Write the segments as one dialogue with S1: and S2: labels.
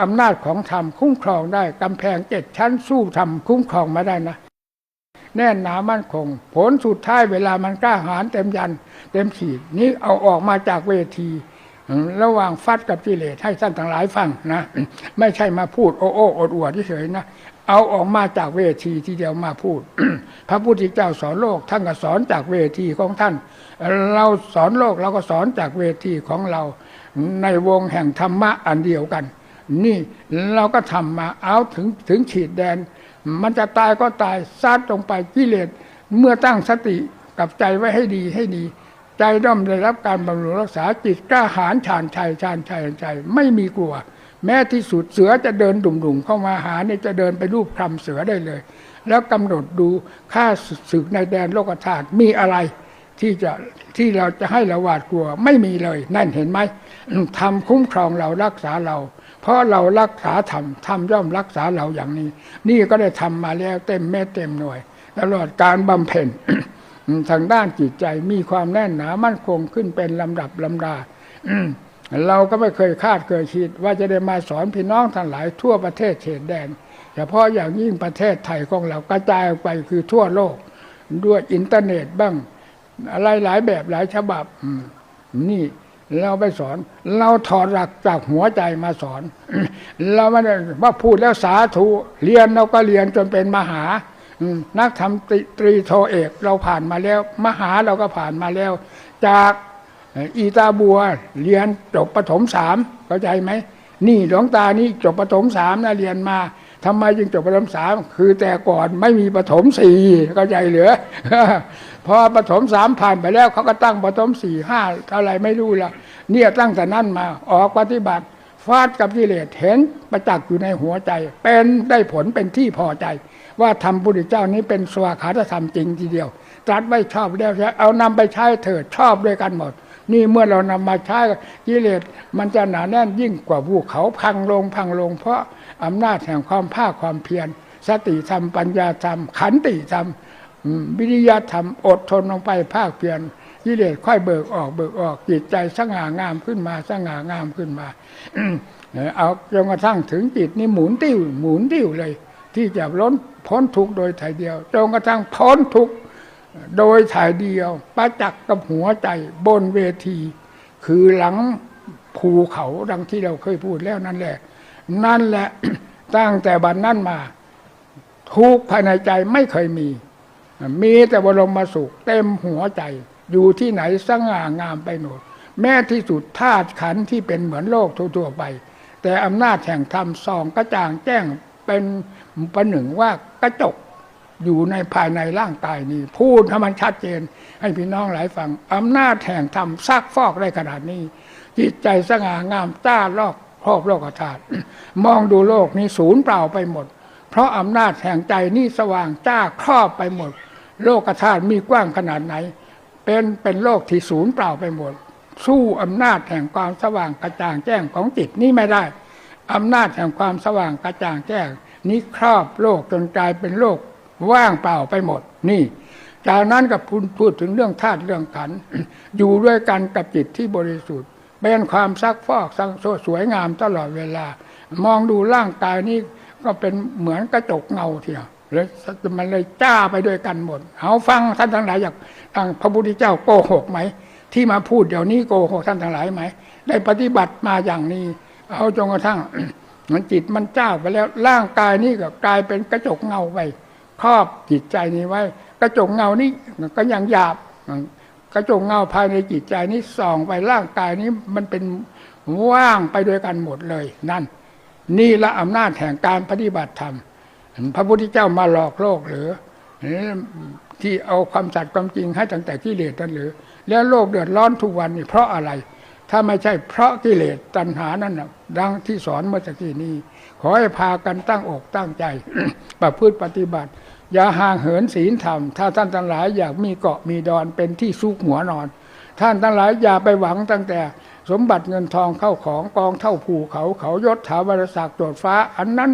S1: อำนาจของธรรมคุ้มครองได้กำแพงเจ็ดชั้นสู้ธรรมคุ้มครองมาได้นะ แน่นหนามั่นคง ผลสุดท้ายเวลามันกล้าหาญเต็มยัน เต็มขีดนี้เอาออกมาจากเวที ระหว่างฟัดกับกิเลสให้ท่านทั้งหลายฟังนะ ไม่ใช่มาพูดโอ้โอ้อดอวดเฉยนะเอาออกมาจากเวทีทีเดียวมาพูด พระพุทธเจ้าสอนโลกท่านก็สอนจากเวทีของท่าน เราสอนโลกเราก็สอนจากเวทีของเรา ในวงแห่งธรรมะอันเดียวกัน นี่เราก็ทำมาเอาถึงถึงขีดแดน มันจะตายก็ตายซัดลงไปกิเลสเมื่อตั้งสติกับใจไว้ให้ดีให้ดี ใจย่อมได้รับการบำรุงรักษาจิตกล้าหาญชาญชัยชาญชัยชาญชัยไม่มีกลัว แม้ที่สุดเสือจะเดินดุ่มๆเข้ามาหาเนี่ยจะเดินไปรูปคลำเสือได้เลย แล้วกำหนดดูค่าศึกในแดนโลกธาตุมีอะไรที่จะที่เราจะให้เราหวาดกลัวไม่มีเลย นั่นเห็นไหมทำคุ้มครองเรารักษาเรา เพราะเรารักษาธรรมธรรมย่อมรักษาเราอย่างนี้ นี่ก็ได้ทำมาแล้วเต็มเม็ดเต็มหน่วยตลอดการบำเพ็ญทางด้านจิตใจมีความแน่นหนามั่นคงขึ้นเป็นลำดับลำดาเราก็ไม่เคยคาดเคยคิด ว่าจะได้มาสอนพี่น้องทั้งหลายทั่วประเทศเขตแดนเฉพาะอย่างยิ่งประเทศไทยของเรากระจายออกไปคือทั่วโลก ด้วยอินเทอร์เน็ตบ้าง อะไรหลายแบบหลายฉบับนี่ เราไปสอน เราถอดหลักจากหัวใจมาสอน เราไม่ได้ว่าพูดแล้วสาธุเรียนเราก็เรียนจนเป็นมหานักทำตรีตรีโทเอกเราผ่านมาแล้ว มหาเราก็ผ่านมาแล้ว จากอีตาบัวเรียนจบประถมสามเข้าใจไหมนี่หลวงตานี่จบประถมสามนะเรียนมา ทำไมจึงจบประถมสามคือแต่ก่อนไม่มีประถมสี่เข้าใจเหรือพอประถมสามผ่านไปแล้วเขาก็ตั้งประถมสี่ห้าเท่าไรไม่รู้ละเนี่ยตั้งแต่นั้นมาออกปฏิบัติฟาดกับกิเลสเห็นประจักษ์อยู่ในหัวใจ เป็นได้ผลเป็นที่พอใจ ว่าทำพุทธเจ้านี้เป็นสวาขาธรรมจริงทีเดียว ตรัสไว้ชอบแล้วใช่เอานำไปใช้เถิดชอบด้วยกันหมด นี่เมื่อเรานำมาใช้กิเลสมันจะหนาแน่นยิ่งกว่าภูเขาพังลงพังลง เพราะอำนาจแห่งความภาคความเพียร สติธรรมปัญญาธรรม ขันติธรรมวิริยะธรรมอดทนลงไปภาคเพียรกิเลสค่อยเบิกออกเบิกออกจิตใจสง่างามขึ้นมาสง่างามขึ้นมาเอาจนกระทั่งถึงจิตนี่หมุนติ้วหมุนติ้วเลย ที่จะล้นพ้นทุกโดยถ่เดียวจนกระทั่งพ้นทุก โดยถ่ายเดียวประจักษ์กับหัวใจบนเวที คือหลังภูเขาดังที่เราเคยพูดแล้วนั่นแหละ นั่นแหละตั้งแต่บัดนนั้นมา ทุกภายในใจไม่เคยมี มีแต่บรมสุขเต็มหัวใจ อยู่ที่ไหนสง่างามไปหมดแม้ที่สุดธาตุขันที่เป็นเหมือนโลกทั่วๆไป แต่อำนาจแห่งธรรมส่องกระจ่างแจ้งเป็นประหนึ่งว่ากระจก อยู่ในภายในร่างกายนี้ พูดให้มันชัดเจน ให้พี่น้องหลายฟังอำนาจแห่งธรรมซักฟอกได้ขนาดนี้ จิตใจสง่างามจ้าลอกครอบโลกธาตุมองดูโลกนี้ศูนย์เปล่าไปหมด เพราะอำนาจแห่งใจนี่สว่างจ้าครอบไปหมด โลกธาตุมีกว้างขนาดไหน เป็นเป็นโลกที่ศูนย์เปล่าไปหมด สู้อำนาจแห่งความสว่างกระจ่างแจ้งของจิตนี่ไม่ได้อำนาจแห่งความสว่างกระจ่างแจ้งนี้ครอบโลกจนกลายเป็นโลก ว่างเปล่าไปหมด นี่ จากนั้นก็พูดพูดถึงเรื่องธาตุเรื่องขัน อยู่ด้วยกันกับจิตที่บริสุทธิ์เป็นความซักฟอกสังโซสวยงามตลอดเวลา มองดูร่างกายนี้ก็เป็นเหมือนกระจกเงาเทียวแล้วมันเลยจ้าไปด้วยกันหมด เอาฟังท่านทั้งหลายอยากทางพระพุทธเจ้าโกหกไหม ที่มาพูดเดี๋ยวนี้โกหกท่านทั้งหลายไหม ได้ปฏิบัติมาอย่างนี้ เอาจนกระทั่งมันจิตมันจ้าไปแล้วร่างกายนี้ก็กลายเป็นกระจกเงาไป ครอบจิตใจนี้ไว้ กระจกเงานี้ก็ยังหยาบกระจกเงาภายในจิตใจนี้ส่องไปร่างกายนี้มันเป็นว่างไปด้วยกันหมดเลย นั่น นี่ละอำนาจแห่งการปฏิบัติธรรมพระพุทธเจ้ามาหลอกโลกหรือที่เอาความสัตย์ความจริงให้ตั้งแต่กิเลสนั่นหรือ แล้วโลกเดือดร้อนทุกวันนี่เพราะอะไร ถ้าไม่ใช่เพราะกิเลสตัณหานั่นนะดังที่สอนเมื่อตะกี้นี้ ขอให้พากันตั้งอกตั้งใจ ประพฤติปฏิบัติ อย่าห่างเหินศีลธรรม ถ้าท่านทั้งหลายอยากมีเกาะมีดอนเป็นที่ซุกหัวนอน ท่านทั้งหลายอย่าไปหวังตั้งแต่สมบัติเงินทองเข้าของกองเท่าภูเขาเขายศถาวรศักดิ์โดดฟ้า อันนั้น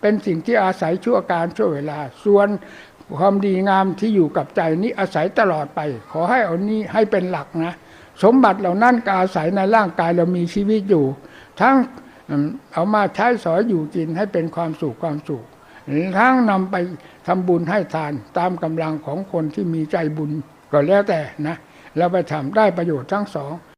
S1: เป็นสิ่งที่อาศัยชั่วการชั่วเวลา ส่วนความดีงามที่อยู่กับใจนี้อาศัยตลอดไป ขอให้เอานี้ให้เป็นหลักนะ สมบัติเหล่านั้นก็อาศัยในร่างกายเรามีชีวิตอยู่ ทั้งเอามาใช้สอยอยู่กินให้เป็นความสุขความสุข ทั้งนำไปทำบุญให้ทานตามกำลังของคนที่มีใจบุญก็แล้วแต่นะเราไปทำได้ประโยชน์ทั้งสอง